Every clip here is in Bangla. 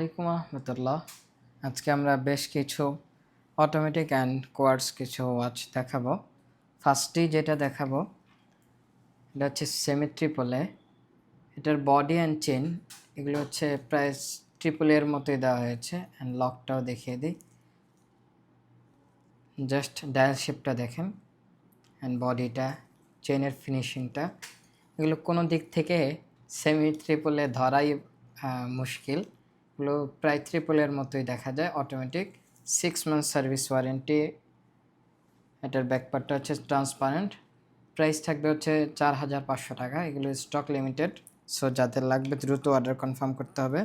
আসসালামাইকুম রহমতুল্লাহ আজকে আমরা বেশ কিছু অটোমেটিক অ্যান্ড কোয়ার্ডস কিছু ওয়াচ দেখাবো। ফার্স্টেই যেটা দেখাবো, এটা হচ্ছে সেমি ট্রিপলে এটার বডি অ্যান্ড চেন এগুলো হচ্ছে প্রায় ট্রিপলের মতোই দেওয়া হয়েছে। অ্যান্ড লকটাও দেখিয়ে দিই। জাস্ট ডায়াল শেপটা দেখেন। অ্যান্ড বডিটা চেনের ফিনিশিংটা এগুলো কোনো দিক থেকে সেমি ট্রিপলে ধরাই মুশকিল। এগুলো প্রায় ট্রিপলের মতোই দেখা যায় automatic six month service warranty এটার ব্যাকপার্টটা হচ্ছে ট্রান্সপারেন্ট প্রাইস থাকবে হচ্ছে চার হাজার পাঁচশো টাকা, এগুলো স্টক লিমিটেড সো যাদের লাগবে দ্রুত অর্ডার কনফার্ম করতে হবে।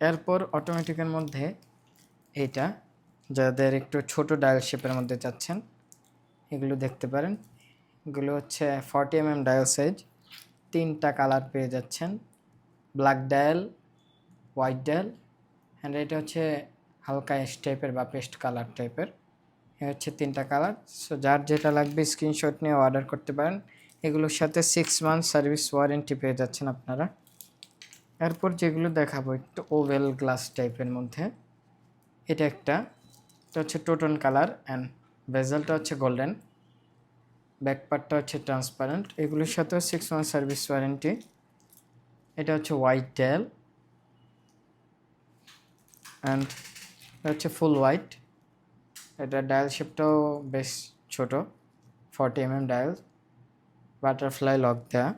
এরপর অটোমেটিকের মধ্যে এইটা, যাদের একটু ছোট ডায়াল শেপের মধ্যে চাচ্ছেন, এগুলো দেখতে পারেন, এগুলো হচ্ছে forty M M dial size তিনটা কালার পেয়ে যাচ্ছেন black dial white dial and এটা হচ্ছে হালকা এস টাইপের বা পেস্ট কালার টাইপের এ হচ্ছে তিনটা কালার সো যার যেটা লাগবে স্ক্রিনশট নিয়ে অর্ডার করতে পারেন। এগুলোর সাথে সিক্স মান্থ সার্ভিস ওয়ারেন্টি পেয়ে যাচ্ছেন আপনারা। এরপর যেগুলো দেখাবো একটু ওভেল গ্লাস টাইপের মধ্যে। এটা একটা। এটা হচ্ছে টোটন কালার অ্যান্ড ভেজালটা হচ্ছে গোল্ডেন ব্যাকপার্টটা হচ্ছে ট্রান্সপারেন্ট এগুলোর সাথেও সিক্স মান্থ সার্ভিস ওয়ারেন্টি এটা হচ্ছে হোয়াইট ডেল অ্যান্ড হচ্ছে ফুল হোয়াইট এটা ডায়াল শেপটাও বেশ ছোট forty M M dial butterfly lock দেওয়া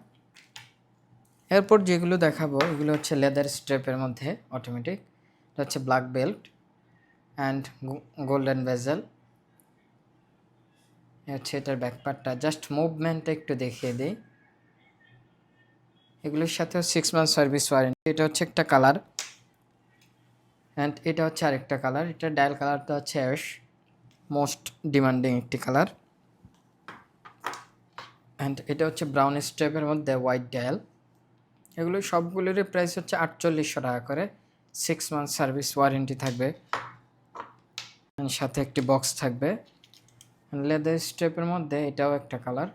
এরপর যেগুলো দেখাবো এগুলো হচ্ছে লেদার স্ট্রেপের মধ্যে অটোমেটিক এটা হচ্ছে black belt and golden bezel হচ্ছে এটার ব্যাকপার্টটা জাস্ট মুভমেন্টটা একটু দেখিয়ে দিই এগুলোর সাথেও সিক্স মান্থ সার্ভিস ওয়ারেন্টি এটা হচ্ছে একটা কালার অ্যান্ড এটা হচ্ছে আরেকটা কালার এটা ডায়াল কালারটা হচ্ছে অ্যাশ মোস্ট ডিমান্ডিং একটি কালার অ্যান্ড এটা হচ্ছে ব্রাউন স্ট্রেপের মধ্যে হোয়াইট ডায়াল এগুলো সবগুলোরই প্রাইস হচ্ছে আটচল্লিশশো টাকা করে। সিক্স মান্থ সার্ভিস ওয়ারেন্টি থাকবে। সাথে একটি বক্স থাকবে। লেদার স্ট্রেপের মধ্যে এটাও একটা কালার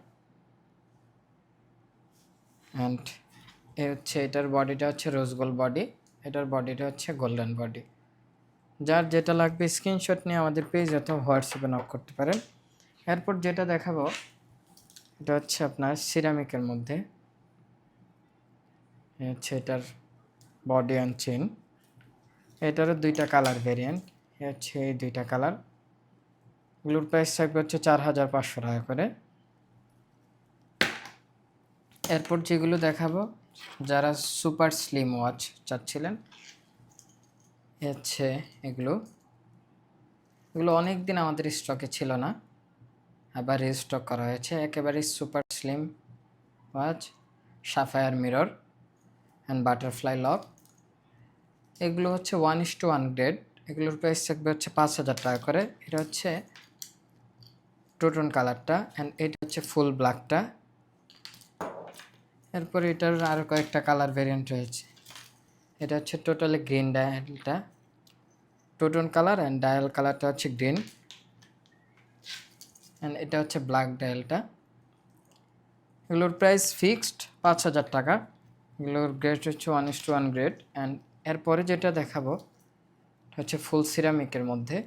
অ্যান্ড এ হচ্ছে এটার বডিটা হচ্ছে রোজ গোল্ড বডি এটার বডিটা হচ্ছে গোল্ডেন বডি যার যেটা লাগবে স্ক্রিনশট নিয়ে আমাদের পেজ অথবা হোয়াটসঅ্যাপে নক করতে পারেন। এরপর যেটা দেখাবো, এটা হচ্ছে আপনার সিরামিকের মধ্যে। হচ্ছে এটার বডি অ্যান্ড চেন এটারও দুইটা কালার ভেরিয়েন্ট হচ্ছে এই দুইটা কালার এগুলোর প্রাইস থাকবে হচ্ছে চার হাজার পাঁচশো টাকা করে। এরপর যেগুলো দেখাবো যারা সুপার স্লিম ওয়াচ চাচ্ছিলেন হচ্ছে এগুলো। এগুলো অনেক দিন আমাদের স্টকে ছিল না, আবার রিস্টক করা হয়েছে। একেবারে super slim watch, sapphire mirror and butterfly lock এগুলো হচ্ছে one is to one grade এগুলোর প্রাইস থাকবে হচ্ছে পাঁচ হাজার টাকা করে। এটা হচ্ছে টোটন কালারটা অ্যান্ড এটা হচ্ছে ফুল ব্ল্যাকটা এরপরে এটার আরও কয়েকটা কালার ভেরিয়েন্ট রয়েছে। এটা হচ্ছে totally green ডায়ালটা two tone colour and dial কালারটা হচ্ছে গ্রিন অ্যান্ড এটা হচ্ছে ব্ল্যাক ডায়ালটা এগুলোর প্রাইস ফিক্সড পাঁচ হাজার টাকা। এগুলোর গ্রেড হচ্ছে one is to one grade and এরপরে যেটা দেখাবো হচ্ছে ফুল সিরামিকের মধ্যে।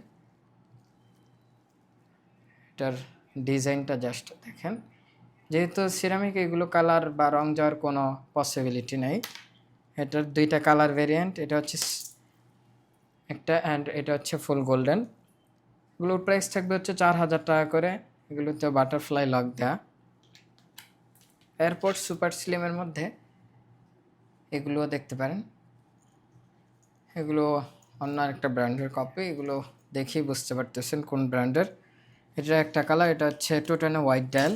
এটার ডিজাইনটা জাস্ট দেখেন। যেহেতু সিরামিক এগুলো কালার বা রং যাওয়ার কোনো পসিবিলিটি নেই। এটার দুইটা কালার ভেরিয়েন্ট এটা হচ্ছে একটা অ্যান্ড এটা হচ্ছে ফুল গোল্ডেন এগুলোর প্রাইস থাকবে হচ্ছে চার হাজার টাকা করে। এগুলোতে বাটারফ্লাই লক দেওয়া এয়ারপোর্ট সুপার স্লিমের মধ্যে এগুলোও দেখতে পারেন। এগুলো অন্য একটা ব্র্যান্ডের কপি এগুলো দেখেই বুঝতে পারতেছেন কোন ব্র্যান্ডের এটা একটা কালার এটা হচ্ছে টোটেনে হোয়াইট ডায়াল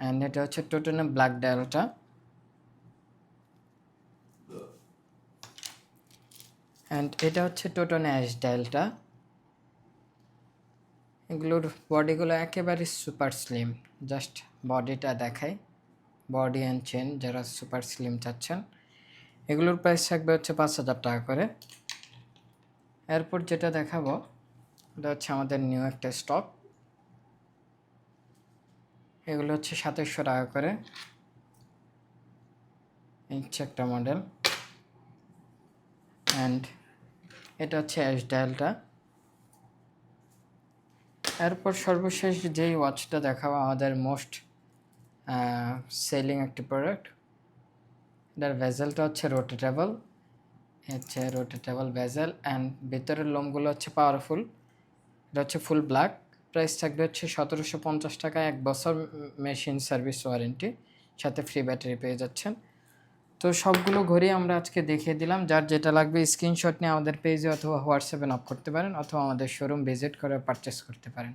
অ্যান্ড এটা হচ্ছে টোটেনে ব্ল্যাক ডায়ালটা। অ্যান্ড এটা হচ্ছে টোটনে অ্যাশ ডায়ালটা। এগুলোর বডিগুলো একেবারে সুপার স্লিম। জাস্ট বডিটা দেখাই। বডি অ্যান্ড চেন, যারা সুপার স্লিম চাচ্ছেন। এগুলোর প্রাইস থাকবে হচ্ছে পাঁচ হাজার টাকা করে। এরপর যেটা দেখাবো, এটা হচ্ছে আমাদের নিউ একটা স্টক। এগুলো হচ্ছে সাতাশশো টাকা করে। হচ্ছে একটা মডেল অ্যান্ড এটা হচ্ছে অ্যাশ ডায়ালটা এরপর সর্বশেষ যেই ওয়াচটা দেখাবো, আমাদের মোস্ট সেলিং একটি প্রোডাক্ট এটার ভেজেলটা হচ্ছে রোটেটেবল হচ্ছে রোটেটেবল ভেজেল অ্যান্ড ভিতরের লোমগুলো হচ্ছে পাওয়ারফুল এটা হচ্ছে ফুল ব্ল্যাক প্রাইস থাকবে হচ্ছে সতেরোশো পঞ্চাশ টাকা এক বছর মেশিন সার্ভিস ওয়ারেন্টি, সাথে ফ্রি ব্যাটারি পেয়ে যাচ্ছেন। তো সবগুলো ঘড়ি আমরা আজকে দেখিয়ে দিলাম। যার যেটা লাগবে স্ক্রিনশট নিয়ে আমাদের পেজে অথবা হোয়াটসঅ্যাপে নক করতে পারেন, অথবা আমাদের শোরুম ভিজিট করে পারচেস করতে পারেন।